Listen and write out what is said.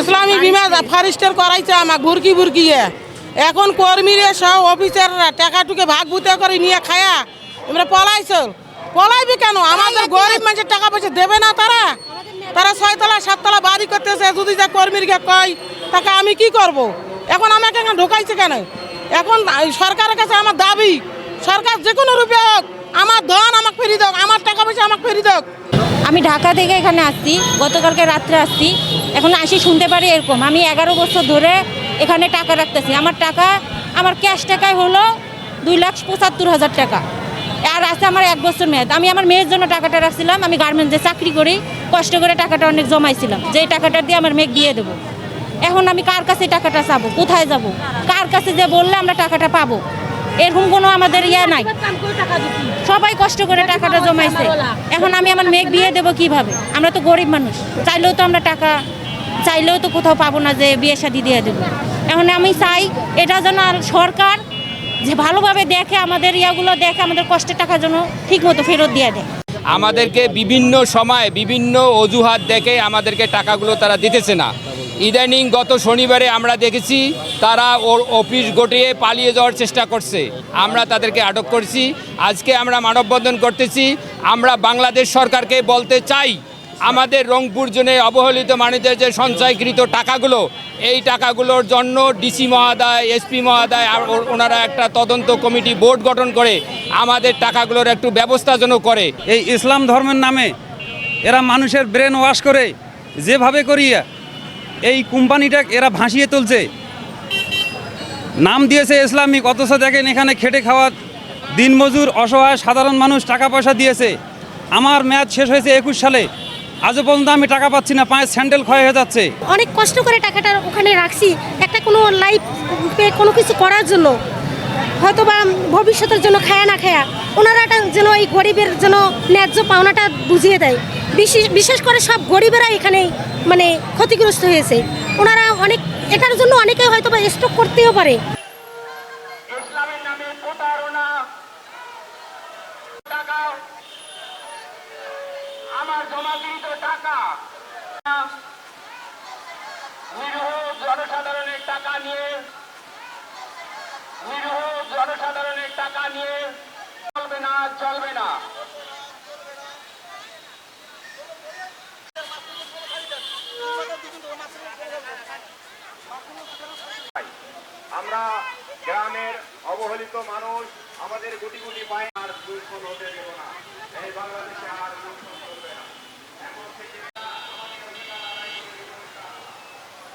ইসলামী বিমা ফারিস্টার করাইছে আমার বুরকি বুরকিয়ে এখন কর্মীরা সব অফিসাররা টাকা টুকে ভাগ ভুতে করে নিয়ে খায়া এমরা পলাইছে। পলাইবি কেন? আমাদের গরিব মানুষের টাকা পয়সা দেবে না তারা। তারা ছয়তলা সাততলা বাড়ি করতেছে যদি যা কর্মীরকে কয় তাকে আমি কি করব। এখন আমাকে এখানে ঢোকাইছে কেন? এখন সরকারের কাছে আমার দাবি সরকার যে কোনো রূপে হোক আমার ধন আমাকে ফেরি দেখ আমার টাকা পয়সা আমাকে ফেরি দেখ আমি ঢাকা থেকে এখানে আসছি গতকালকে রাত্রে আসছি। এখন আসি শুনতে পারি এরকম। আমি এগারো বছর ধরে এখানে টাকা রাখতেছি। আমার টাকা, আমার ক্যাশ টাকায় হলো দুই লাখ পঁচাত্তর হাজার টাকা। আর আছে আমার এক বছর মেয়াদ। আমি আমার মেয়ের জন্য টাকাটা রাখছিলাম। আমি গার্মেন্টসে চাকরি করি, কষ্ট করে টাকাটা অনেক জমাইছিলাম। যে টাকাটা দিয়ে আমার মেয়ে দিয়ে দেবো। এখন আমি কার কাছে টাকাটা চাবো? কোথায় যাব? কার কাছে যে বললে আমরা টাকাটা পাবো? এরকম কোনো আমাদের ইয়ে নাই। সবাই কষ্ট করে টাকাটা জমাইছে। এখন আমি আমার মেয়ে বিয়ে দেবো কীভাবে? আমরা তো গরিব মানুষ। চাইলেও তো আমরা টাকা চাইলেও তো কোথাও পাবো না যে বিয়ে শাদি দিয়ে দেবো। এখন আমি চাই এটা যেন আর সরকার যে ভালোভাবে দেখে, আমাদের ইয়াগুলো দেখে, আমাদের কষ্টের টাকা যেন ঠিক মতো ফেরত দিয়ে দেয়। আমাদেরকে বিভিন্ন সময় বিভিন্ন অজুহাত দেখে আমাদেরকে টাকাগুলো তারা দিতেছে না। ইদানিং গত শনিবারে আমরা দেখেছি তারা ওর অফিস গটিয়ে পালিয়ে যাওয়ার চেষ্টা করছে। আমরা তাদেরকে আটক করছি। আজকে আমরা মানববন্ধন করতেছি। আমরা বাংলাদেশ সরকারকে বলতে চাই আমাদের রংপুর জোনে অবহেলিত মানুষদের যে সঞ্চয়কৃত টাকাগুলো, এই টাকাগুলোর জন্য ডিসি মহোদয়, এসপি মহোদয় আর ওনারা একটা তদন্ত কমিটি বোর্ড গঠন করে আমাদের টাকাগুলোর একটু ব্যবস্থা যেন করে। এই ইসলাম ধর্মের নামে এরা মানুষের ব্রেন ওয়াশ করে যেভাবে করিয়া এই কোম্পানিটা এরা ভাসিয়ে তুলছে। নাম দিয়েছে ইসলামিক, অথচ দেখেন এখানে খেটে খাওয়া দিনমজুর, অসহায়, সাধারণ মানুষ টাকা পয়সা দিয়েছে। আমার ম্যাচ শেষ হয়েছে একুশ সালে। আজও পর্যন্ত আমি টাকা পাচ্ছি না, পায়ের স্যান্ডেল ক্ষয় হয়ে যাচ্ছে। অনেক কষ্ট করে টাকাটা ওখানে রাখছি, একটা কোনো লাইফ কোনো কিছু করার জন্য। হয়তো বা ভবিষ্যতের জন্য খায়া না খায়া ওনারা যেন এই গরিবের জন্য ন্যায্য পাওনাটা বুঝিয়ে দেয়। বিশেষ বিশেষ করে সব গরিবেরা এখানে মানে ক্ষতিগ্রস্ত হয়েছে। ওনারা অনেক, এটার জন্য অনেকে হয়তো বা স্টক করতেও পারে। জমাকৃত টাকা। নিরীহ জনসাধারণের টাকা নিয়ে, নিরীহ জনসাধারণের টাকা নিয়ে চলবে না চলবে না। আমরা গ্রামের অবহেলিত মানুষ, আমাদের গুটি গুটি পায় আর দুর্বল হতে দেব না। এই বাংলাদেশে